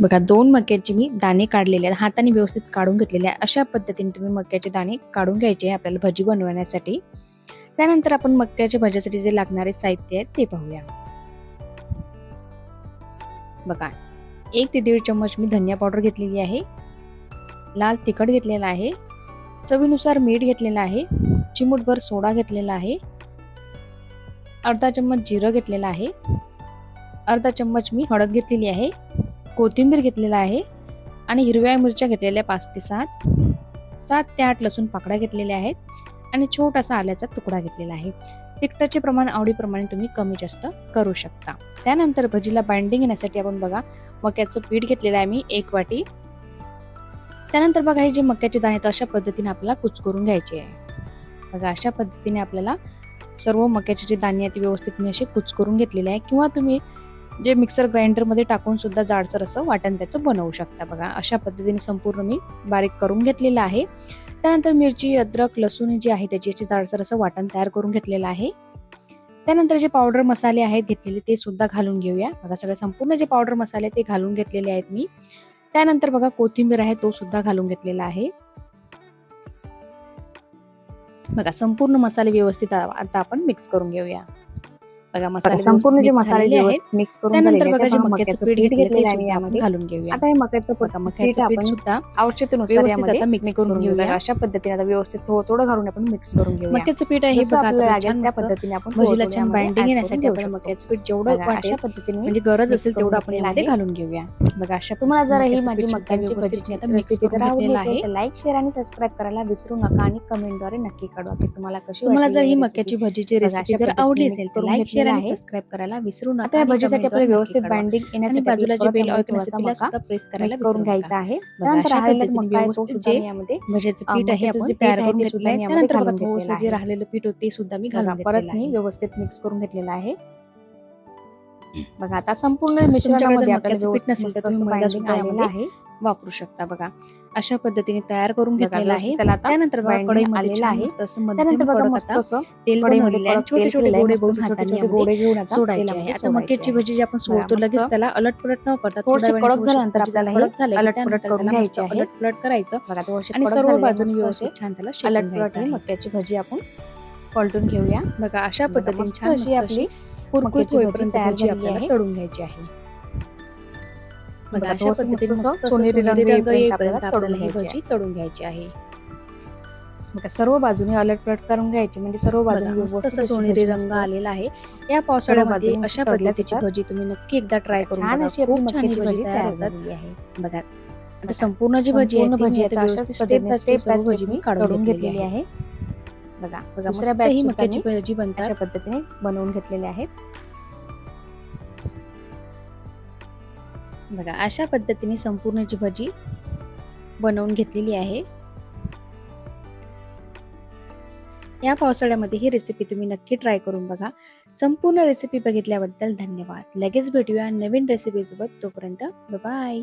बघा दोन मक्याचे मी दाणे काढलेले आहेत. हाताने व्यवस्थित काढून घेतलेले आहे. अशा पद्धतीने तुम्ही मक्याचे दाणे काढून घ्यायचे आपल्याला भजी बनवण्यासाठी. त्यानंतर आपण मक्याच्या भज्यासाठी जे लागणारे साहित्य आहे ते पाहूया. बघा एक ते दीड चम्मच मी धनिया पावडर घेतलेली आहे. लाल तिखट घेतलेला आहे. चवीनुसार मीठ घेतलेलं आहे. चिमूटभर सोडा घेतलेला आहे. अर्धा चम्मच जिरं घेतलेलं आहे. अर्धा चम्मच मी हळद घेतलेली आहे. कोथिंबीर घेतलेला आहे आणि हिरव्या मिरच्या घेतलेल्या पाच ते सात. सात ते आठ लसूण पाकळ्या घेतलेल्या आहेत आणि छोटासा आल्याचा तुकडा घेतलेला आहे. तिखटाचे प्रमाण आवडीप्रमाणे तुम्ही कमी जास्त करू शकता. त्यानंतर भजीला बाइंडिंग येण्यासाठी आपण बघा मक्याचं पीठ घेतलेलं आहे मी एक वाटी. त्यानंतर बघा हे जे मक्याचे दाणे आहेत अशा पद्धतीने आपल्याला कुचकरून घ्यायचे आहे. बघा अशा पद्धतीने आपल्याला सर्व मक्याचे जे दाणे आहेत ते व्यवस्थित मी असे कुचकरून घेतलेले आहे. किंवा तुम्ही जे मिक्सर ग्राइंडरमध्ये टाकून सुद्धा जाडसर असं वाटण त्याचं बनवू शकता बघा. अशा पद्धतीने संपूर्ण मी बारीक करून घेतलेलं आहे. त्यानंतर मिरची अद्रक लसूण जी आहे त्याची याची जाडसर असं वाटण तयार करून घेतलेलं आहे. त्यानंतर जे पावडर मसाले आहेत घेतलेले ते सुद्धा घालून घेऊया. बघा सगळे संपूर्ण जे पावडर मसाले ते घालून घेतलेले आहेत मी. त्यानंतर बघा कोथिंबीर आहे तो सुद्धा घालून घेतलेला आहे. बघा संपूर्ण मसाले व्यवस्थित आता आपण मिक्स करून घेऊया. बघा मसाले संपूर्ण जे मसाले मिक्स करून त्यानंतर बघा. जे मक्याचं पीठ घेतलेलं ते सुद्धा आपण. घालून घेऊया आता हे मक्याचं बघा मक्याचं पीठ सुद्धा आवश्यकतेनुसार यामध्ये मिक्स करून घेऊया. अशा पद्धतीने आता व्यवस्थित थोडं थोडं घालून आपण मिक्स करून घेऊया मक्याचं पीठ आहे हे बघा आता छान त्या पद्धतीने आपण भजीला छान बाइंडिंग येण्यासाठी आपण मक्याचं पीठ जेवढं वाटेल अशा पद्धतीने म्हणजे गरज असेल तेवढं आपण यामध्ये. घालून घेऊया बघा अशा तुम्हाला जर ही माझी मक्याची व्यवस्थित आता मिक्स करून घेतलेलं आहे लाईक शेअर आणि सबस्क्राईब करायला विसरू नका आणि कमेंटद्वारे नक्की कळवा की तुम्हाला कशी तुम्हाला जर ही. मक्याची भजीची रेसिपी जर आवडली असेल तर लाईक शेअर आणि घेतलेलं आहे. सबस्क्राईब करायला विसरू नका या आणि भजीसाठी आपल्याला व्यवस्थित. बाइंडिंग आणि येण्यासाठी बाजूला जे बेल ऐकून असेल मका सुद्धा प्रेस करायला विसरू घ्यायचा आहे. त्यानंतर अशा पद्धतीने व्यवस्थित जे अं, पीठ आहे आपण तयार आहे करून घेतलेलं आहे. त्यानंतर बघा थोडंसं जे. राहिलेलं पीठ होते सुद्धा मी घालून परत मी व्यवस्थित मिक्स करून घेतलेलं आहे. बघा आता संपूर्ण मिश्रणामध्ये आहे वापरू शकता बघा अशा पद्धतीने तयार करून घेतलेलं आहे त्यानंतर बघा कढईमध्ये छान आहे. मस्त असं त्यानंतर मध्यम बघा कडक मस्त आता असं तेल बनवलेलं आहे छोटे छोटे. गोडे बघून हाताने यामध्ये सोडायचे आहे आता मक्याची. भजी जी आपण सोडतो लगेच त्याला अलटपलट न करता थोड्या वेळाने कडक झाले त्यानंतर त्याला मस्त आहे. अलटपलट करायचं आणि सर्व बाजूने व्यवस्थित छान त्याला आहे मक्याची भजी आपण पलटून घेऊया बघा अशा पद्धतीने छान अशी कुरकुरीत होईपर्यंत भजी आपल्याला. तळून घ्यायची आहे. बघा बघा, अशा पद्धतीने मस्त सोनेरी रंग येईपर्यंत आपल्याला ही तळून भजी तळून घ्यायची आहे. सर्व बाजूने अलटपलट करून घ्यायची म्हणजे सर्व बाजूने सोनेरी रंग आलेला आहे. या पावसाळ्यामध्ये अशा पद्धतीची. भजी तुम्ही नक्की एकदा ट्राय करून खूप छान ही भजी तयार होतात. बघा आता संपूर्ण जी भजी आहे ती व्यवस्थित स्टेप बाय स्टेप भजी मी काढून घेतलेली आहे. बघा बघा दुसऱ्या ही मक्याची भजी बनतात. अशा पद्धतीने बनवून घेतलेले आहेत. बघा अशा पद्धतीने संपूर्ण जी भजी बनवून घेतलेली आहे. या पावसाळ्यामध्ये ही रेसिपी तुम्ही नक्की ट्राय करून बघा. संपूर्ण रेसिपी बघितल्याबद्दल धन्यवाद. लगेच भेटूया नवीन रेसिपी सोबत. तोपर्यंत बाय